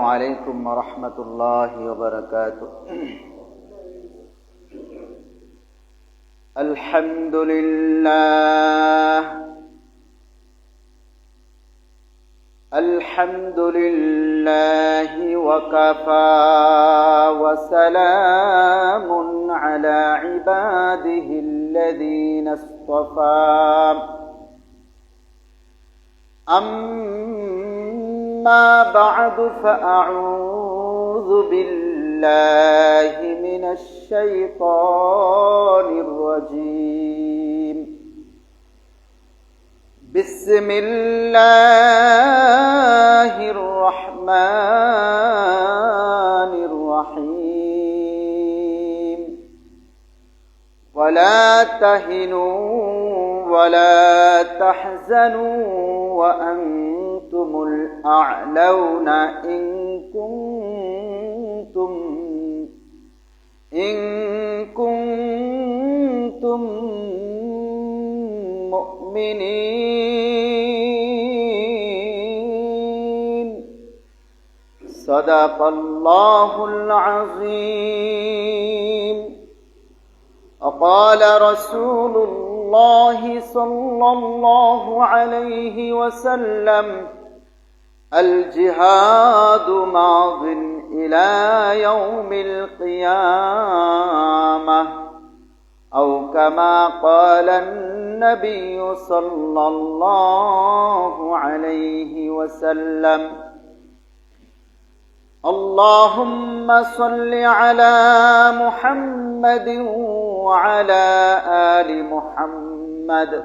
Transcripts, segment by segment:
عليكم ورحمة الله وبركاته. الحمد لله. الحمد لله وكفى وسلام على عباده الذين اصطفى. أما بعد فأعوذ بالله من الشيطان الرجيم. بسم الله الرحمن الرحيم. ولا تهنوا ولا تحزنوا وأنتم الأعلون إن كنتم إن كنتم مؤمنين. صدق الله العظيم. وقال رسول الله صلى الله عليه وسلم الجهاد ماض إلى يوم القيامة أو كما قال النبي صلى الله عليه وسلم اللهم صل على محمد وعلى آل محمد.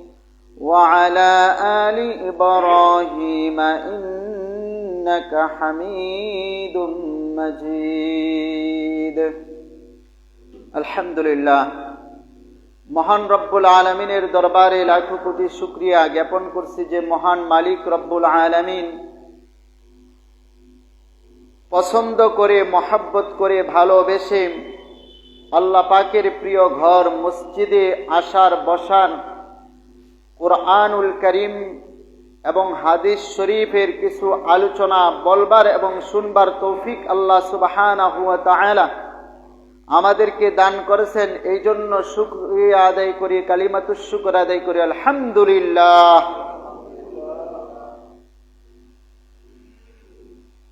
وعلى آل إبراهيم إنك حميد مجيد الحمد لله মহান রব্বুল আলমিনের দরবারে লাখো কোটি শুক্রিয়া জ্ঞাপন করছি যে মহান মালিক রব্বুল আলমিন পছন্দ করে মহাব্বত করে ভালোবেসে আল্লাহ পাকের প্রিয় ঘর মসজিদে আসার বসান কোরআনুল করিম এবং হাদিস শরীফের কিছু আলোচনা বলবার এবং শুনবার তৌফিক আল্লাহ সুবাহানা হুয়া আমাদেরকে দান করেছেন। এই জন্য শুক্রিয়া আদায় করি কালিমাতুর শুক্র আদায় করি। আলহামদুলিল্লাহ।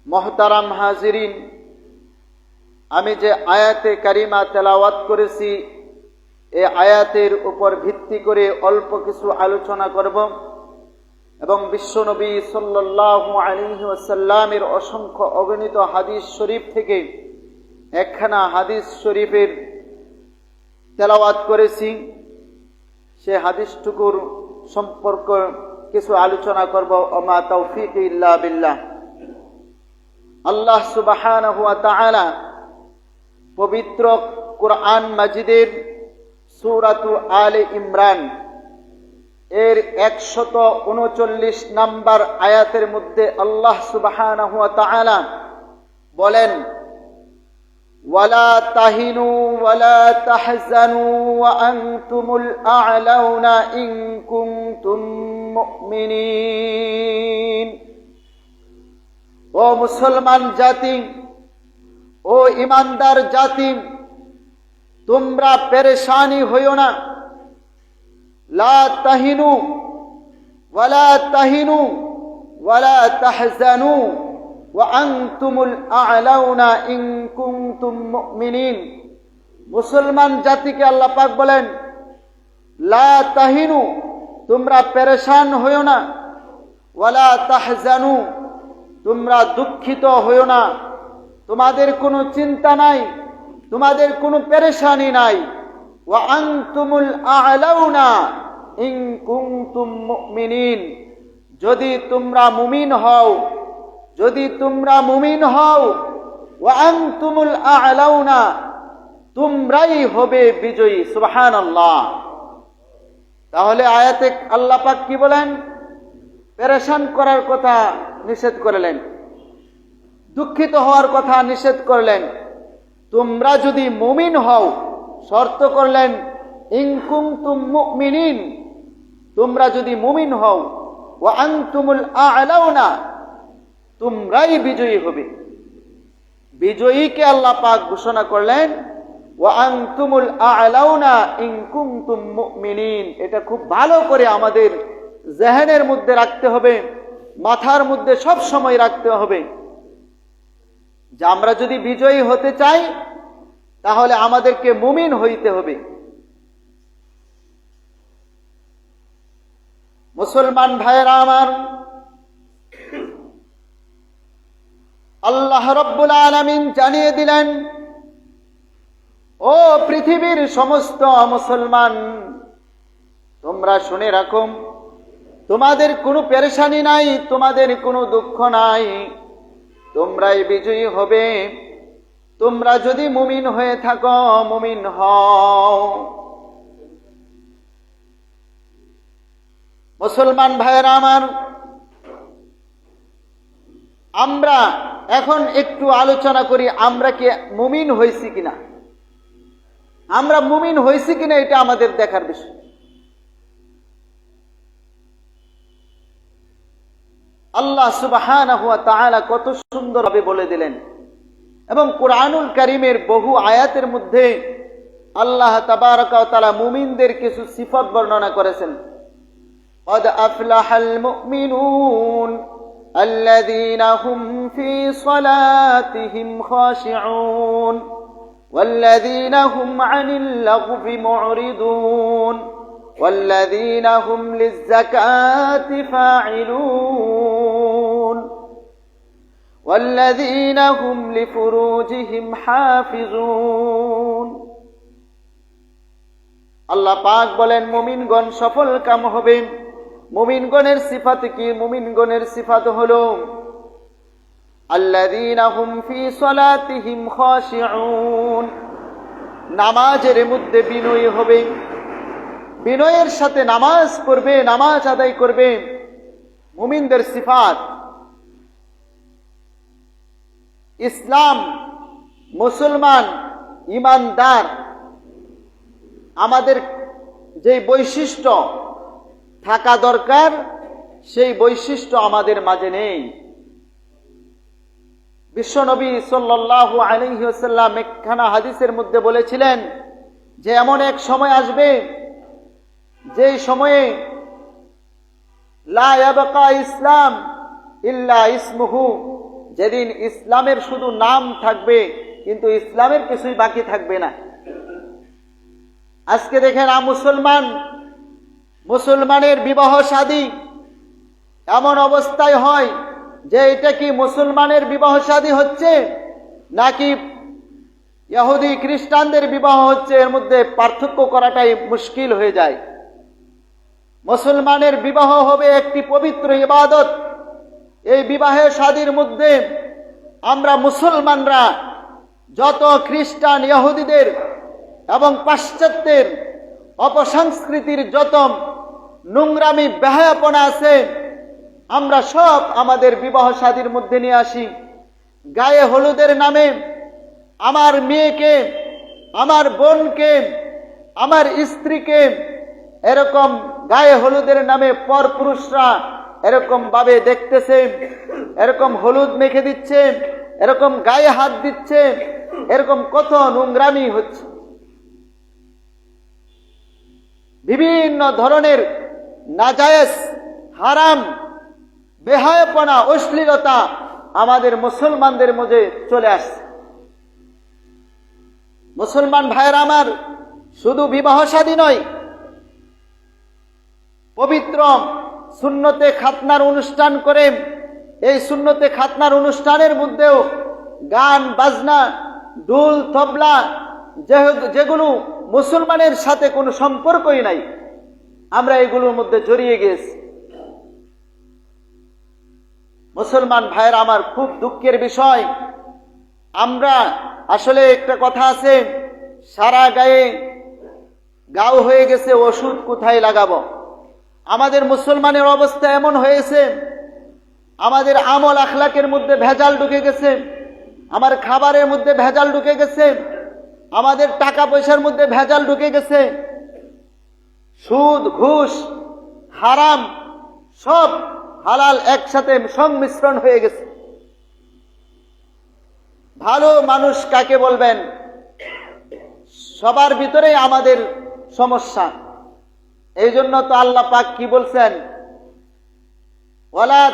মহতারাম হাজিরিন, আমি যে আয়াতে কারিমা তেলাওয়াত করেছি এ আয়াতের উপর ভিত্তি করে অল্প কিছু আলোচনা করব এবং বিশ্বনবী সাল্লাহ আলী ওসাল্লামের অসংখ্য অগণিত হাদিস শরীফ থেকে একখানা হাদিস শরীফের তেলাওয়াত করেছি। সে হাদিসটুকুর সম্পর্ক কিছু আলোচনা করব। অমা তৌফিক ইল্লা বিল্লাহ। আল্লাহ সুবাহান হুয়া তাআলা পবিত্র কোরআন মাজিদের সুরাতু আলে ইমরান এর একশত উনচল্লিশ নাম্বার আয়াতের মধ্যে আল্লাহ সুবাহান হুয়া তাআলা বলেন ولا تهنوا ولا تحزنوا وأنتم الأعلون إن كنتم مؤمنين ও মুসলমান জাতি ও ইমানদার জাতি তোমরা পেরেশানি হইও না। লা তাহিনু, ওয়ালা তাহিনু, ওয়ালা তাহজানু ওয়ান্তুমুল আলাউনা ইন কুনতুম মুমিনিন। মুসলমান জাতিকে আল্লাহ পাক বলেন, লা তাহিনু, তোমরা পেরেশান হইও না। ওয়ালা তাহজানু, তোমরা দুঃখিত হইও না। তোমাদের কোনো চিন্তা নাই। তোমাদের কোনো পেরেশানি নাই। ওয়া আনতুমুল মুমিনিন। যদি তোমরা মুমিন হও, যদি তোমরা মুমিন হও ওয়ান্তুমুল আলাউনা, তোমরাই হবে বিজয়ী সুবহান আল্লাহ তাহলে আয়াতে আল্লাহ পাক কি বলেন? পেরেশান করার কথা নিষেধ করলেন। দুঃখিত হওয়ার কথা নিষেধ করলেন। তোমরা যদি মুমিন হও, শর্ত করলেন ইনকুম তুম তোমরা যদি মুমিন হও ও আংতুমুল আলাউনা তোমরাই বিজয়ী হবে। বিজয়ীকে আল্লাহ পাক ঘোষণা করলেন ও আংতুমুল আলাউনা ইনকুম তুম এটা খুব ভালো করে আমাদের জেহেনের মধ্যে রাখতে হবে, মাথার মধ্যে সব সময় রাখতে হবে। যে আমরা যদি বিজয়ী হতে চাই, তাহলে আমাদেরকে মুমিন হইতে হবে। মুসলমান ভাইয়েরা আমার, আল্লাহ রব্বুল আলমিন জানিয়ে দিলেন, ও পৃথিবীর সমস্ত মুসলমান, তোমরা শুনে রাখো, তোমাদের কোনো পেরেশানি নাই, তোমাদের কোনো দুঃখ নাই। তোমরাই বিজয়ী হবে। তোমরা যদি মুমিন হয়ে থাকো, মুমিন হও। মুসলমান ভাইয়েরা আমার, আমরা এখন একটু আলোচনা করি, আমরা কি মুমিন হয়েছি কিনা? আমরা মুমিন হয়েছি কিনা এটা আমাদের দেখার বিষয়। আল্লাহ সুবাহান কত সুন্দরভাবে বলে দিলেন এবং কোরআনুল করিমের বহু আয়াতের মধ্যে আল্লাহ তাবারকালা মুমিনদের কিছু সিফত বর্ণনা করেছেন قد أفلح المؤمنون الذين هم في صلاتهم خاشعون والذين هم عن اللغو معرضون والذين هم للزكاة فاعلون والذين هم لفروجهم حافظون আল্লাহ পাক বলেন মুমিনগণ সফল কাম হবে মুমিনগণের সিফাত কি মুমিনগণের সিফাত হলো আল্লাযীনা হুম ফি সলাতিহিম খাশিউন নামাজের মধ্যে বিনয়ী হবে বিনয়ের সাথে নামাজ পড়বে, নামাজ আদায় করবে। মুমিনদের সিফাত। ইসলাম, মুসলমান, ইমানদার, আমাদের যে বৈশিষ্ট্য থাকা দরকার, সেই বৈশিষ্ট্য আমাদের মাঝে নেই। বিশ্বনবী সাল্লাহ আলহিহাল্লাম একখানা হাদিসের মধ্যে বলেছিলেন যে, এমন এক সময় আসবে যে সময়ে লায়াবকা ইসলাম ইল্লা ইসমুহু, যেদিন ইসলামের শুধু নাম থাকবে, কিন্তু ইসলামের কিছুই বাকি থাকবে না। আজকে দেখেন, আ মুসলমান, মুসলমানের বিবাহ শাদী এমন অবস্থায় হয় যে এটা কি মুসলমানের বিবাহ শাদী হচ্ছে, নাকি ইহুদি খ্রিস্টানদের বিবাহ হচ্ছে? এর মধ্যে পার্থক্য করাটাই মুশকিল হয়ে যায়। মুসলমানের বিবাহ হবে একটি পবিত্র ইবাদত। এই বিবাহের শাদীর মধ্যে আমরা মুসলমানরা, যত খ্রিস্টান ইহুদিদের এবং পাশ্চাত্যের অপসংস্কৃতির যত নোংরামি, বেহায়াপনা আছে, আমরা সব আমাদের বিবাহ শাদীর মধ্যে নিয়ে আসি। গায়ে হলুদের নামে আমার মেয়েকে, আমার বোনকে, আমার স্ত্রীকে এরকম গায়ে হলুদের নামে পরপুরুষরা এরকম ভাবে দেখতেছে, এরকম হলুদ মেখে দিচ্ছে, এরকম গায়ে হাত দিচ্ছে, এরকম কত নোংরামি হচ্ছে। বিভিন্ন ধরনের নাজায়েজ, হারাম, বেহায়পনা, অশ্লীলতা আমাদের মুসলমানদের মধ্যে চলে আসছে। মুসলমান ভাইয়ের আমার, শুধু বিবাহ শাদী নয় পবিত্র শূন্যতে খাতনার অনুষ্ঠান করে, এই শূন্যতে খাতনার অনুষ্ঠানের মধ্যেও গান, বাজনা ডুল তবলা যেগুলো মুসলমানের সাথে কোনো সম্পর্কই নাই, আমরা এগুলোর মধ্যে জড়িয়ে গেছি মুসলমান ভাইয়ের, আমার খুব দুঃখের বিষয়, আমরা আসলে একটা কথা আছে, সারা গায়ে গাও হয়ে গেছে, ওষুধ কোথায় লাগাবো? আমাদের মুসলমানের অবস্থা এমন হয়েছে, আমাদের আমল আখলাকের মধ্যে ভেজাল ঢুকে গেছে, আমার খাবারের মধ্যে ভেজাল ঢুকে গেছে, আমাদের টাকা পয়সার মধ্যে ভেজাল ঢুকে গেছে। সুদ, ঘুষ, হারাম সব হালাল একসাথে সংমিশ্রণ হয়ে গেছে। ভালো মানুষ কাকে বলবেন? সবার ভিতরেই আমাদের সমস্যা। এই জন্য তো আল্লাহ পাক কি বলছেন?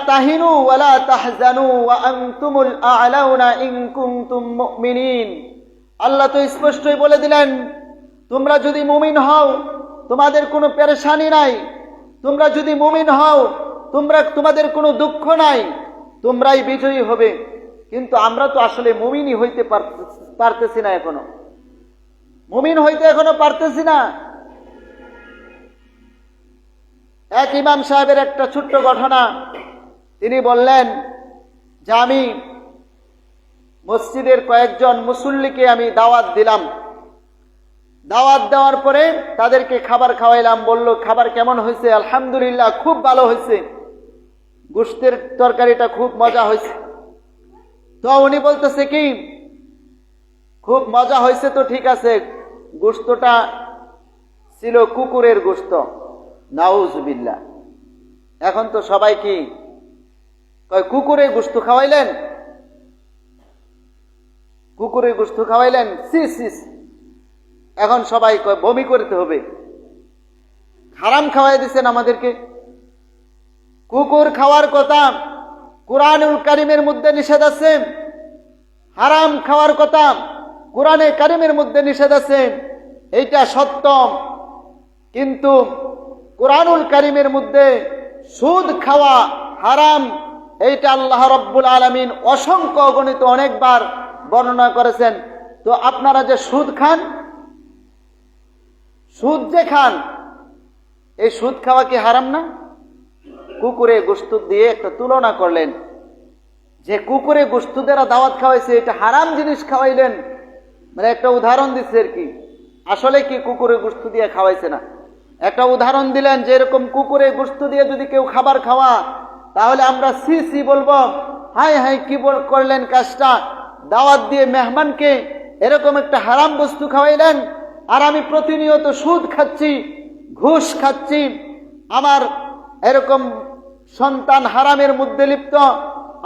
তাহিনু আল্লাহ তো স্পষ্টই বলে দিলেন, তোমরা যদি মুমিন হও, তোমাদের কোনো পেরেশানি নাই। তোমরা যদি মুমিন হও, তোমরা, তোমাদের কোনো দুঃখ নাই। তোমরাই বিজয়ী হবে। কিন্তু আমরা তো আসলে মুমিনই হইতে পারতেছি না এখনও। মুমিন হইতে এখনও পারতেছি না। এক ইমাম সাহেবের একটা ছোট্ট ঘটনা। তিনি বললেন, যে আমি মসজিদের কয়েকজন মুসল্লিকে আমি দাওয়াত দিলাম। দাওয়াত দেওয়ার পরে তাদেরকে খাবার খাওয়াইলাম। বলল, খাবার কেমন হয়েছে? আলহামদুলিল্লাহ, খুব ভালো হয়েছে। গোস্তের তরকারিটা খুব মজা হয়েছে। তো উনি বলতেছে কি, খুব মজা হয়েছে তো ঠিক আছে। গোস্তটা ছিল কুকুরের গোস্ত। নাউজবিল্লা এখন তো সবাই কি কয়, কুকুরের গোস্ত খাওয়াইলেন? কুকুরের গোস্ত খাওয়াইলেন? সিস সিস এখন সবাই কয়, বমি করতে হবে। হারাম খাওয়াই দিচ্ছেন আমাদেরকে। কুকুর খাওয়ার কথা কোরআনুল কারিমের মধ্যে নিষেধ আছে। হারাম খাওয়ার কথা কোরআনে কারিমের মধ্যে নিষেধ আছে। এইটা সত্য। কিন্তু কোরআনুল কারিমের মধ্যে সুদ খাওয়া হারাম, এইটা আল্লাহ রব্বুল আলমিন অসংখ্য গণিত অনেকবার বর্ণনা করেছেন। তো আপনারা যে সুদ খান, সুদ যে খান, এই সুদ খাওয়া কি হারাম না? কুকুরে গোস্ত দিয়ে একটা তুলনা করলেন। যে কুকুরে গোস্ত দ্বারা দাওয়াত খাওয়াইছে, এটা হারাম জিনিস খাওয়াইলেন। মানে একটা উদাহরণ দিচ্ছে আর কি। আসলে কি কুকুরে গোস্ত দিয়ে খাওয়াইছে না? একটা উদাহরণ দিলেন যে এরকম কুকুরে গোস্ত দিয়ে যদি কেউ খাবার খাওয়া, তাহলে আমরা সি সি বলব, হাই হাই কি বল করলেন কাজটা? দাওয়াত দিয়ে মেহমানকে এরকম একটা হারাম বস্তু খাওয়াইলেন, আর আমি প্রতিনিয়ত সুদ খাচ্ছি, ঘুষ খাচ্ছি, আমার এরকম সন্তান হারামের মধ্যে লিপ্ত,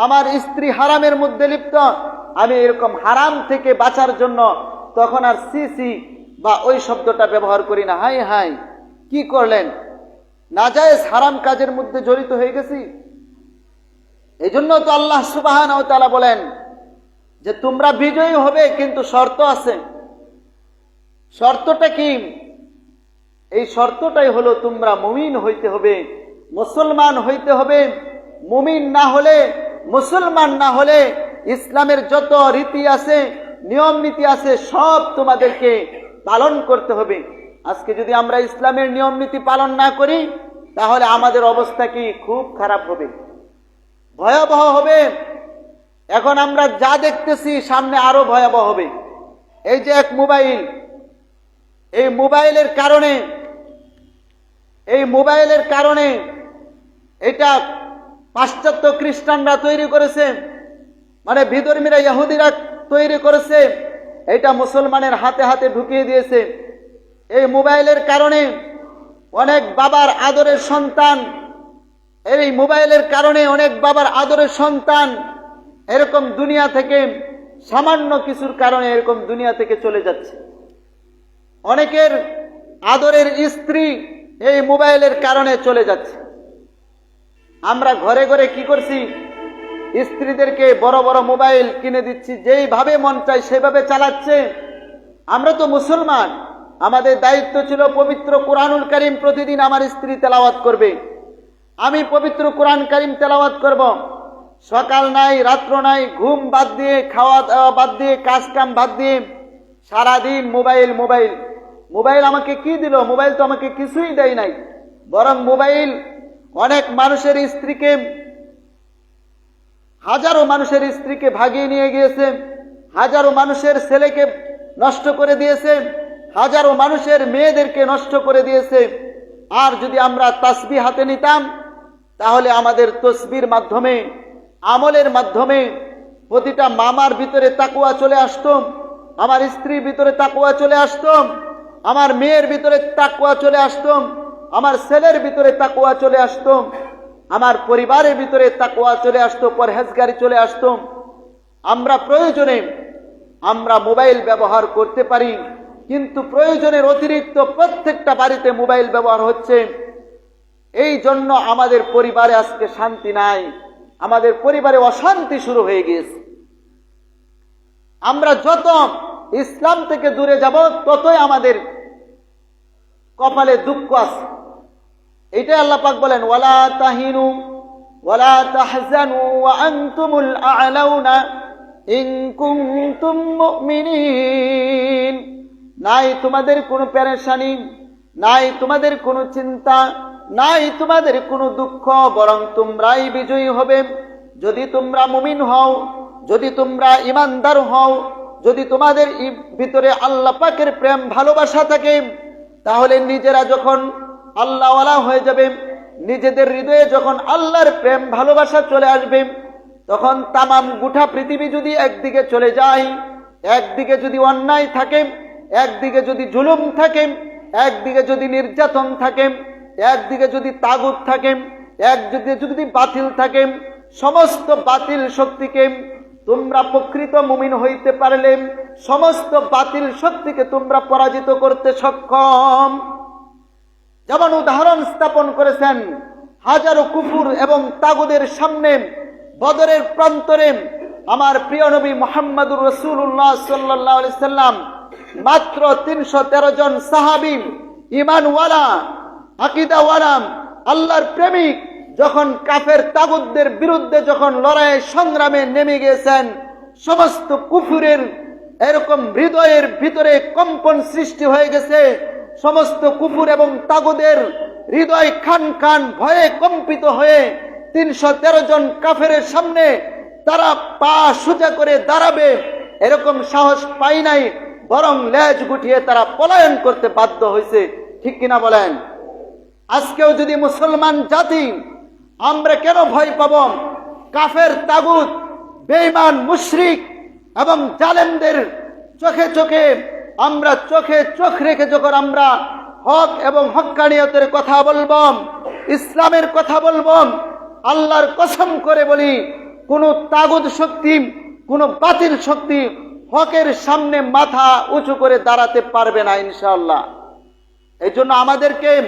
আমার স্ত্রী হারামের মধ্যে লিপ্ত, আমি এরকম হারাম থেকে বাঁচার জন্য তখন আর সি সি বা ওই শব্দটা ব্যবহার করি না। Hi hi. কি করলেন? না নাজায়েজ হারাম কাজের মধ্যে জড়িত হয়ে গেছি। এই জন্য তো আল্লাহ সুবাহান তালা বলেন যে তোমরা বিজয়ী হবে, কিন্তু শর্ত আছে। শর্তটা কি? এই শর্তটাই হলো তোমরা মুমিন হইতে হবে, মুসলমান হইতে হবে। মুমিন না হলে, মুসলমান না হলে ইসলামের যত রীতি আছে, নিয়ম নীতি আছে, সব তোমাদেরকে পালন করতে হবে। আজকে যদি আমরা ইসলামের নিয়ম নীতি পালন না করি, তাহলে আমাদের অবস্থা কি খুব খারাপ হবে। ভয়াবহ হবে। এখন আমরা যা দেখতেছি, সামনে আরও ভয়াবহ হবে। এই যে এক মোবাইল, এই মোবাইলের কারণে, এই মোবাইলের কারণে এটা পাশ্চাত্য খ্রিস্টানরা তৈরি করেছে মানে বিধর্মীরা ইহুদিরা তৈরি করেছে, এটা মুসলমানের হাতে হাতে ঢুকিয়ে দিয়েছে। এই মোবাইলের কারণে অনেক বাবার আদরের সন্তান, এই মোবাইলের কারণে অনেক বাবার আদরের সন্তান এরকম দুনিয়া থেকে সামান্য কিছুর কারণে এরকম দুনিয়া থেকে চলে যাচ্ছে। অনেকের আদরের স্ত্রী এই মোবাইলের কারণে চলে যাচ্ছে। আমরা ঘরে ঘরে কি করছি? স্ত্রীদেরকে বড় বড় মোবাইল কিনে দিচ্ছি, যেইভাবে মন চায় সেভাবে চালাচ্ছে। আমরা তো মুসলমান আমাদের দায়িত্ব ছিল পবিত্র কোরআনুল করিম প্রতিদিন আমার স্ত্রী তেলাওয়াত করবে। আমি পবিত্র কোরআন করিম তেলাওয়াত করব। সকাল নাই, রাত্র নাই, ঘুম বাদ দিয়ে, খাওয়া দাওয়া বাদ দিয়ে, কাজ কাম বাদ দিয়ে, সারাদিন মোবাইল মোবাইল। মোবাইল আমাকে কি দিল? মোবাইল তো আমাকে কিছুই দেয় নাই। বরং মোবাইল অনেক মানুষের স্ত্রীকে, হাজারো মানুষের স্ত্রীকে ভাগিয়ে নিয়ে গিয়েছে। হাজারো মানুষের ছেলেকে নষ্ট করে দিয়েছে। হাজারো মানুষের মেয়েদেরকে নষ্ট করে দিয়েছে। আর যদি আমরা তাসবি হাতে নিতাম, তাহলে আমাদের তসবির মাধ্যমে, আমলের মাধ্যমে প্রতিটা মামার ভিতরে তাকুয়া চলে আসতম আমার স্ত্রীর ভিতরে তাকুয়া চলে আসতম আমার মেয়ের ভিতরে তাকুয়া চলে আসতম আমার ছেলের ভিতরে তাকুয়া চলে আসতম আমার পরিবারের ভিতরে তাকুয়া চলে আসতো, পরহেজগারি চলে আসতম আমরা প্রয়োজনে আমরা মোবাইল ব্যবহার করতে পারি। কিন্তু প্রয়োজনের অতিরিক্ত প্রত্যেকটা বাড়িতে মোবাইল ব্যবহার হচ্ছে। এই জন্য আমাদের পরিবারে আজকে শান্তি নাই। আমাদের পরিবারে অশান্তি শুরু হয়ে গিয়েছে। আমরা যত ইসলাম থেকে দূরে যাব, ততই আমাদের কপালে দুঃখ আছে। এটাই আল্লাহ পাক বলেন, ওয়ালা তাহিনু, ওয়ালা তাহজানু, ওয়া আনতুমুল আ'লাউনা ইন কুনতুম মুমিনিন। নাই তোমাদের কোনো পেরেশানি, নাই তোমাদের কোনো চিন্তা, নাই তোমাদের কোনো দুঃখ, বরং তোমরাই বিজয়ী হবে। যদি তোমরা মুমিন হও, যদি তোমরা ইমানদার হও, যদি তোমাদের ভিতরে আল্লাহ পাকের প্রেম ভালোবাসা থাকে, তাহলে নিজেরা যখন আল্লাহওয়ালা হয়ে যাবে, নিজেদের হৃদয়ে যখন আল্লাহর প্রেম ভালোবাসা চলে আসবে, তখন তামাম গুঠা পৃথিবী যদি একদিকে চলে যায়, একদিকে যদি অন্যায় থাকে একদিকে যদি জুলুম থাকে, একদিকে যদি নির্যাতন থাকে, একদিকে যদি তাগুত থাকে, একদিকে যদি বাতিল থাকে, সমস্ত বাতিল শক্তিকে তোমরা প্রকৃত মুমিন হইতে পারলে, সমস্ত বাতিল শক্তিকে তোমরা পরাজিত করতে সক্ষম। যেমন উদাহরণ স্থাপন করেছেন, হাজারো কুকুর এবং তাগুদের সামনে, বদরের প্রান্তরে, আমার প্রিয় নবী মোহাম্মদুর রসুল্লাহ সাল্লাহ সাল্লাম মাত্র তিনশো তেরো জন সাহাবি ইমানওয়ালা আকিদাওয়ালা, আল্লাহর প্রেমিক, যখন কাফের তাগুদদের বিরুদ্ধে যখন লড়াই সংগ্রামে নেমে গেছেন সমস্ত কুফুরের এরকম হৃদয়ের ভিতরে কম্পন সৃষ্টি হয়ে গেছে। সমস্ত কুকুর এবং তাগুদের হৃদয় খান খান ভয়ে কম্পিত হয়ে তিনশো তেরো জন কাফের সামনে তারা পা সোজা করে দাঁড়াবে। এরকম সাহস পাই নাই। বরং লেজ গুটিয়ে তারা পলায়ন করতে বাধ্য হয়েছে। ঠিক কিনা বলেন? আজকেও যদি মুসলমান জাতি, আমরা কেন ভয় পাব? কাফের তাগুত, বেঈমান মুশরিক এবং জালেমদের চোখে চোখে আমরা চোখে চোখ রেখে যখন আমরা হক এবং হক্কানিয়তের কথা বলব, ইসলামের কথা বলব, আল্লাহর কসম করে বলি, কোনো তাগুদ শক্তি, কোন বাতিল শক্তি হকের সামনে মাথা উঁচু করে দাঁড়াতে পারবে না ইনশাল্লাহ এই জন্য আমাদেরকে,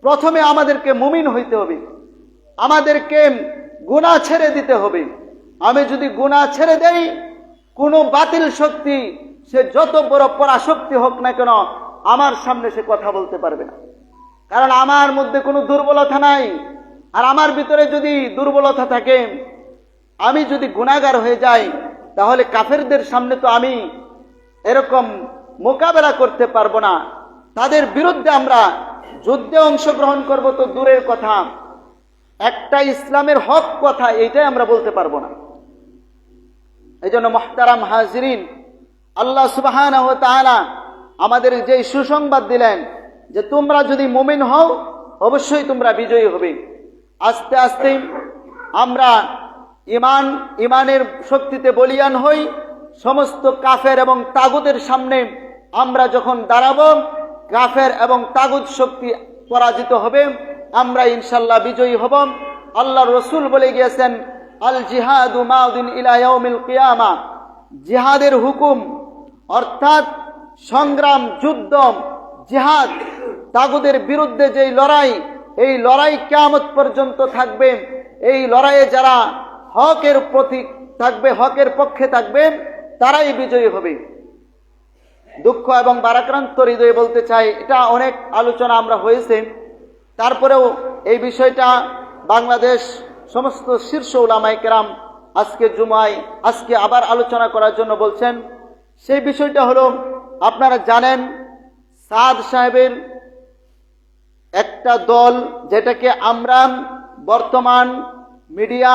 প্রথমে আমাদেরকে মুমিন হইতে হবে। আমাদেরকে গুণা ছেড়ে দিতে হবে। আমি যদি গুণা ছেড়ে দেই, কোনো বাতিল শক্তি, সে যত বড় পরাশক্তি হোক না কেন, আমার সামনে সে কথা বলতে পারবে না। কারণ আমার মধ্যে কোনো দুর্বলতা নাই। আর আমার ভিতরে যদি দুর্বলতা থাকে, আমি যদি গুণাগার হয়ে যাই তাহলে কাফেরদের সামনে তো আমি এরকম মোকাবেলা করতে পারব না। তাদের বিরুদ্ধে আমরা যুদ্ধে অংশগ্রহণ করব তো দূরের কথা। একটা ইসলামের হক কথা এইটাই আমরা বলতে পারব না। এই জন্য মহতারাম হাজরিন, আল্লাহ সুবাহান আমাদের যে সুসংবাদ দিলেন যে তোমরা যদি মুমিন হও, অবশ্যই তোমরা বিজয়ী হবে। আস্তে আস্তে আমরা ইমান, ইমানের শক্তিতে বলিয়ান হই, সমস্ত কাফের এবং তাগুদের সামনে আমরা যখন দাঁড়াবো, কাফের এবং তাগুদ শক্তি পরাজিত হবে, আমরা ইনশাল্লাহ বিজয়ী হব। আল্লাহ রসুল বলে গিয়েছেন, আল জিহাদু মাউদিন ইলায়াউমিল কিয়ামা। জিহাদের হুকুম, অর্থাৎ সংগ্রাম, যুদ্ধ, জিহাদ তাগুদের বিরুদ্ধে যেই লড়াই, এই লড়াই কেয়ামত পর্যন্ত থাকবে। এই লড়াইয়ে যারা হকের প্রতীক থাকবে, হকের পক্ষে থাকবে, তারাই বিজয়ী হবে। দুঃখ এবং বারাক্রান্ত হৃদয়ে বলতে চাই, এটা অনেক আলোচনা আমরা হয়েছে। তারপরেও এই বিষয়টা বাংলাদেশ সমস্ত শীর্ষ উলামাই কেরাম আজকে জুমায়, আজকে আবার আলোচনা করার জন্য বলছেন। সেই বিষয়টা হলো, আপনারা জানেন, সাদ সাহেবের একটা দল যেটাকে আমরা বর্তমান মিডিয়া,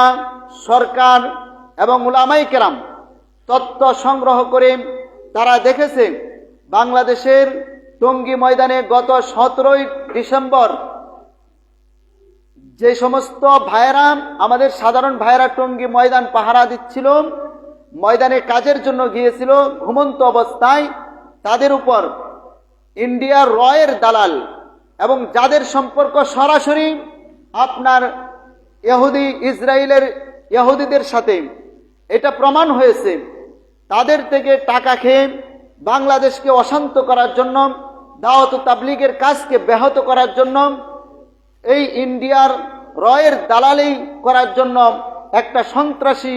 সরকার এবং উলামাই কেরাম তথ্য সংগ্রহ করে তারা দেখেছে, বাংলাদেশের টঙ্গী ময়দানে গত সতেরোই ডিসেম্বর যে সমস্ত ভাইয়েরা, আমাদের সাধারণ ভাইয়েরা টঙ্গী ময়দান পাহারা দিচ্ছিল, ময়দানে কাজের জন্য গিয়েছিল, ঘুমন্ত অবস্থায়, তাদের উপর ইন্ডিয়ার রয়ের দালাল এবং যাদের সম্পর্ক সরাসরি আপনার ইহুদি ইসরায়েলের ইহুদিদের সাথে। এটা প্রমাণ হয়েছে। তাদের থেকে টাকা খেয়ে বাংলাদেশকে অশান্ত করার জন্য, দাওয়াত তাবলিগের কাজকে ব্যাহত করার জন্য, এই ইন্ডিয়ার রয়ের দালালি করার জন্য একটা সন্ত্রাসী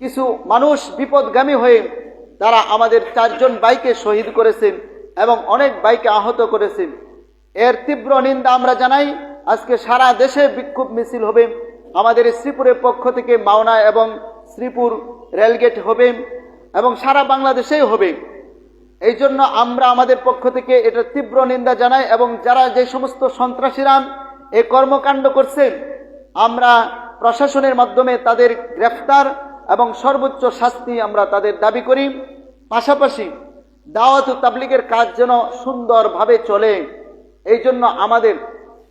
কিছু মানুষ বিপদগামী হয়ে তারা আমাদের চারজন বাইকে শহীদ করেছেন এবং অনেক বাইকে আহত করেছেন এর তীব্র নিন্দা আমরা জানাই। আজকে সারা দেশে বিক্ষোভ মিছিল হবে। আমাদের শ্রীপুরের পক্ষ থেকে মাওনা এবং শ্রীপুর রেলগেট হবে এবং সারা বাংলাদেশেই হবে। এই জন্য আমরা আমাদের পক্ষ থেকে এটা তীব্র নিন্দা জানাই এবং যারা যে সমস্ত সন্ত্রাসীরা এই কর্মকাণ্ড করছে, আমরা প্রশাসনের মাধ্যমে তাদের গ্রেফতার এবং সর্বোচ্চ শাস্তি আমরা তাদের দাবি করি। পাশাপাশি দাওয়াত তাবলিগের কাজ যেন সুন্দরভাবে চলে, এই জন্য আমাদের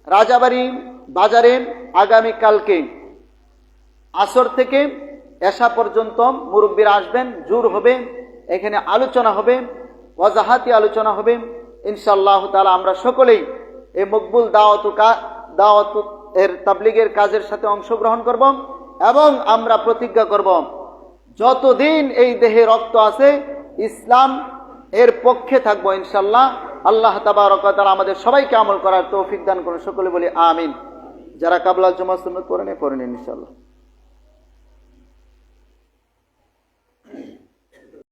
রাজাবাড়ি বাজারে আগামীকালকে আসর থেকে এসা পর্যন্ত মুরব্বীরা আসবেন, জোর হবে, এখানে আলোচনা হবে, ওয়াজাহাতি আলোচনা হবে। ইনশাল্লাহ তালা আমরা সকলেই এই মকবুল দাওয়াত দাওয়াত এর তাবলিগের কাজের সাথে অংশগ্রহণ করব এবং আমরা প্রতিজ্ঞা করব, যতদিন এই দেহে রক্ত আছে, ইসলাম এর পক্ষে থাকব ইনশাল্লাহ আল্লাহ তাবা তাবারকাল আমাদের সবাইকে আমল করার তৌফিক দান করুন, সকলে বলি আমিন। যারা কাবলাল জমা সুন্নত পড়েন পড়েন ইনশাল্লাহ